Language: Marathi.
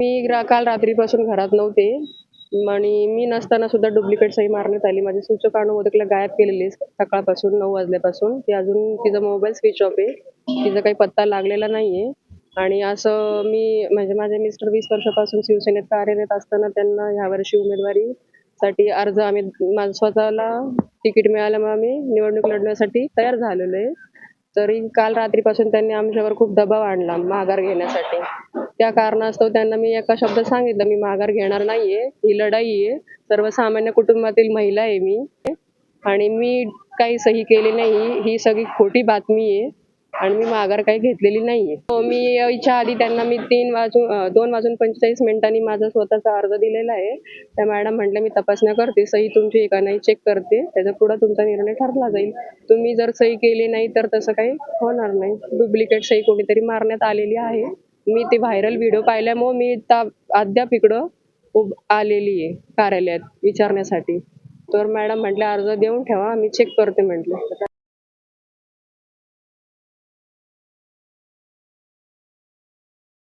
मी रा- काल रात्रीपासून घरात नव्हते. आणि मी नसताना सुद्धा डुप्लिकेट सही मारण्यात आली. माझी सूचक अनुमोदकला गायब केलेली सकाळपासून नऊ वाजल्यापासून. ती अजून तिचा मोबाईल स्विच ऑफ आहे. तिचा काही पत्ता लागलेला नाहीये. आणि असं मी म्हणजे माझे मिस्टर वीस वर्षापासून शिवसेनेत कार्यरत असताना त्यांना ह्यावर्षी उमेदवारी साठी अर्ज आम्ही माझं स्वतःला तिकीट मिळाल्यामुळे आम्ही निवडणूक लढण्यासाठी तयार झालेलो आहे. तरी काल रात्रीपासून त्यांनी आमच्यावर खूप दबाव आणला माघार घेण्यासाठी. त्या कारणास्तव त्यांना मी एका शब्दात सांगितलं मी माघार घेणार नाहीये ही लढाई आहे. सर्वसामान्य कुटुंबातील महिला आहे मी आणि मी काही सही केली नाही. ही सगळी खोटी बातमी आहे आणि मी माघार काही घेतलेली नाहीये. मी याच्या आधी त्यांना मी तीन वाजून दोन वाजून पंचेचाळीस मिनिटांनी माझा स्वतःचा अर्ज दिलेला आहे. त्या मॅडम म्हटलं मी तपासण्या करते सही तुमची एका नाही चेक करते. त्याच्या पुढे तुमचा निर्णय ठरला जाईल. तुम्ही जर सही केली नाही तर तसं काही होणार नाही. डुप्लिकेट सही कोणीतरी मारण्यात आलेली आहे. मी ते व्हायरल व्हिडिओ पाहिल्यामुळे मी ता- अद्याप इकडं उभ आलेली आहे कार्यालयात विचारण्यासाठी. तर मॅडम म्हटल्या अर्ज देऊन ठेवा मी चेक करते म्हटलं.